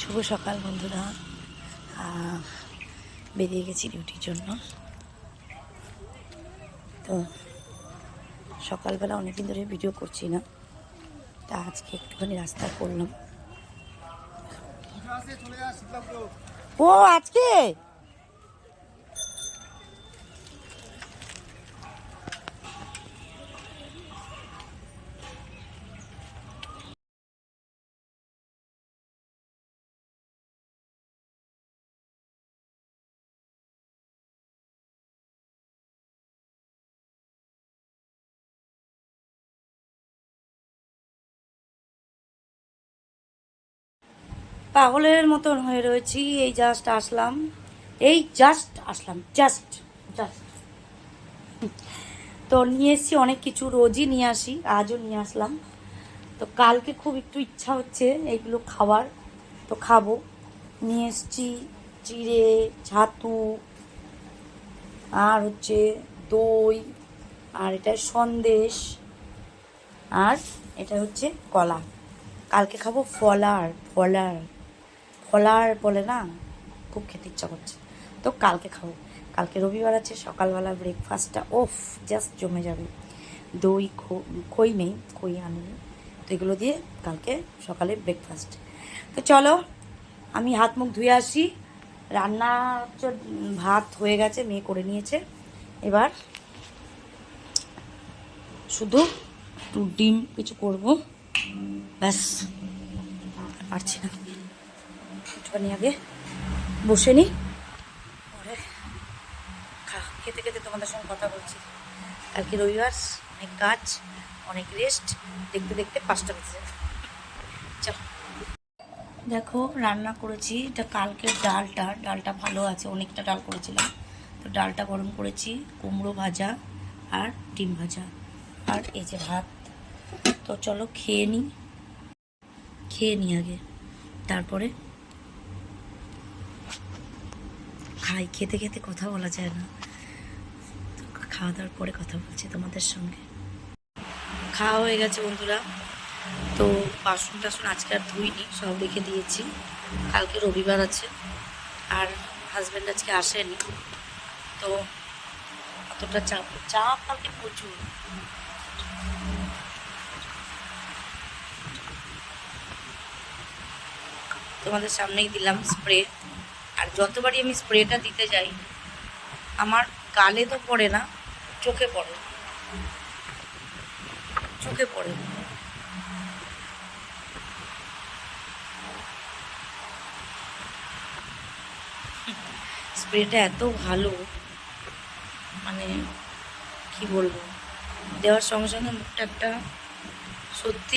শুভ সকাল বন্ধুরা। বেরিয়ে গেছি ডিউটির জন্য। তো সকালবেলা অনেকদিন ধরে ভিডিও করছি না, তা আজকে একটুখানি রাস্তা করলাম ও, আজকে? পাগলের মতন হয়ে রয়েছি, এই জাস্ট আসলাম। এই জাস্ট আসলাম জাস্ট জাস্ট তো নিয়ে এসেছি অনেক কিছু, রোজই নিয়ে আসি, আজও নিয়ে আসলাম। তো কালকে খুব একটু ইচ্ছা হচ্ছে এইগুলো খাবার তো খাব। নিয়ে এসেছি চিড়ে ছাতু, আর হচ্ছে দই, আর এটা সন্দেশ, আর এটা হচ্ছে কলা। কালকে খাব ফলার ফলার। ফলার বলে না, খুব খেতে ইচ্ছা করছে। তো কালকে খাব। কালকে রবিবার আছে, সকালবেলা ব্রেকফাস্টটা ওফ জাস্ট জমে যাবে। দই খই নেই, খই আনিনি তো এগুলো দিয়ে কালকে সকালে ব্রেকফাস্ট তো চলো, আমি হাত মুখ ধুয়ে আসি। রান্না ভাত হয়ে গেছে, মেয়ে করে নিয়েছে। এবার শুধু একটু ডিম কিছু করব। ব্যাস পারছি না। একটুখানি আগে বসে নিই পরে খেতে খেতে তোমাদের সঙ্গে কথা বলছি। কালকে রবিবার, অনেক কাজ, অনেক রেস্ট দেখতে দেখতে পাঁচটা বেজে দেখো, রান্না করেছি। এটা কালকের ডালটা ডালটা ভালো আছে, অনেকটা ডাল করেছিলাম। তো ডালটা গরম করেছি, কুমড়ো ভাজা আর ডিম ভাজা আর এই যে ভাত। তো চলো খেয়ে নিই খেয়ে নিই আগে। তারপরে খাই, খেতে খেতে কথা বলা যায় না। তো খাওয়া দাওয়ার পরে কথা বলছি তোমাদের সঙ্গে। খাওয়া হয়ে গেছে বন্ধুরা। তো বাসন টাসন আজকে আর ধুইনি, সব রেখে দিয়েছি। কালকে রবিবার আছে, আর হাজব্যান্ড আজকে আসেনি। তো অতটা চাপ চাপ কালকে প্রচুর। তোমাদের সামনেই দিলাম স্প্রে যতবারই আমি স্প্রেটা দিতে যাই, আমার গালে তো পড়ে না, চোখে পড়ে। চোখে পড়ে। স্প্রেটা এত ভালো মানে কি বলব, দেওয়ার সঙ্গে সঙ্গে মুখটা একটা সত্যি